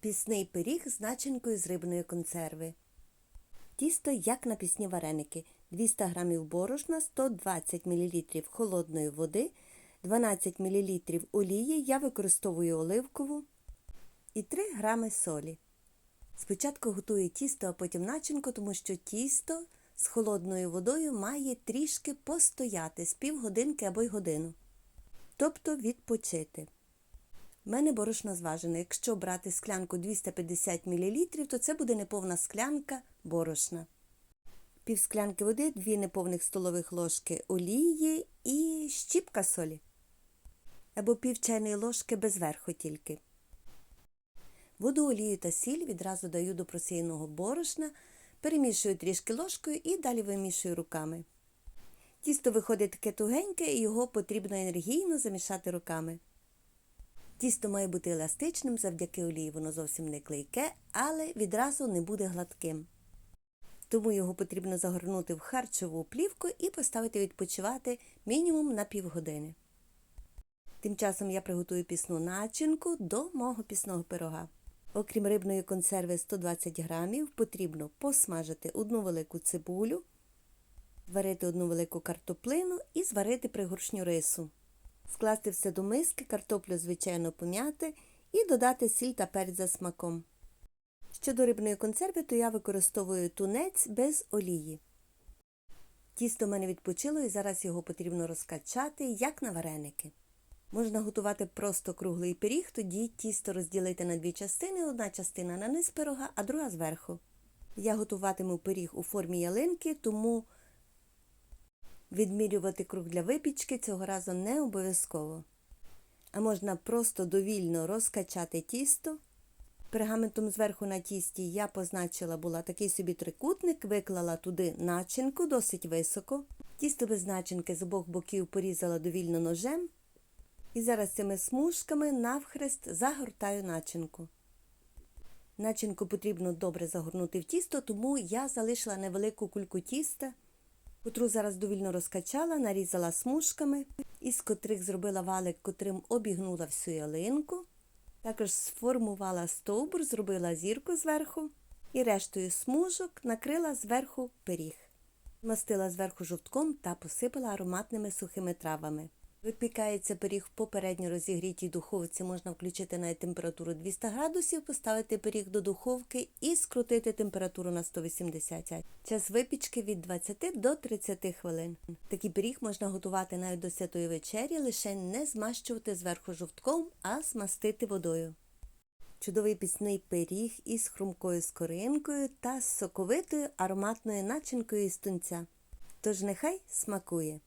Пісний пиріг з начинкою з рибної консерви. Тісто як на пісні вареники. 200 г борошна, 120 мл холодної води, 12 мл олії. Я використовую оливкову і 3 г солі. Спочатку готую тісто, а потім начинку, тому що тісто з холодною водою має трішки постояти з півгодинки або й годину. Тобто відпочити. У мене борошно зважено. Якщо брати склянку 250 мл, то це буде неповна склянка борошна. Пів склянки води, 2 неповних столових ложки олії і щіпка солі. Або пів чайної ложки без верху тільки. Воду, олію та сіль відразу даю до просіяного борошна, перемішую трішки ложкою і далі вимішую руками. Тісто виходить таке тугеньке і його потрібно енергійно замішати руками. Тісто має бути еластичним, завдяки олії воно зовсім не клейке, але відразу не буде гладким. Тому його потрібно загорнути в харчову плівку і поставити відпочивати мінімум на півгодини. Тим часом я приготую пісну начинку до мого пісного пирога. Окрім рибної консерви 120 грамів, потрібно посмажити одну велику цибулю, зварити одну велику картоплину і зварити пригоршню рису. Скласти все до миски, картоплю, звичайно, пом'яти і додати сіль та перець за смаком. Щодо рибної консерви, то я використовую тунець без олії. Тісто в мене відпочило і зараз його потрібно розкачати, як на вареники. Можна готувати просто круглий пиріг, тоді тісто розділити на дві частини, одна частина на низ пирога, а друга зверху. Я готуватиму пиріг у формі ялинки, тому відмірювати круг для випічки цього разу не обов'язково. А можна просто довільно розкачати тісто. Пергаментом зверху на тісті я позначила була такий собі трикутник, виклала туди начинку досить високо. Тісто без начинки з обох боків порізала довільно ножем. І зараз цими смужками навхрест загортаю начинку. Начинку потрібно добре загорнути в тісто, тому я залишила невелику кульку тіста, котру зараз довільно розкачала, нарізала смужками, із котрих зробила валик, котрим обігнула всю ялинку. Також сформувала стовбур, зробила зірку зверху і рештою смужок накрила зверху пиріг. Мастила зверху жовтком та посипала ароматними сухими травами. Випікається пиріг в попередньо розігрітій духовці, можна включити на температуру 200 градусів, поставити пиріг до духовки і скрутити температуру на 180. Час випічки від 20 до 30 хвилин. Такий пиріг можна готувати навіть до святої вечері, лише не змащувати зверху жовтком, а змастити водою. Чудовий пісний пиріг із хрумкою скоринкою та соковитою ароматною начинкою із тунця. Тож нехай смакує!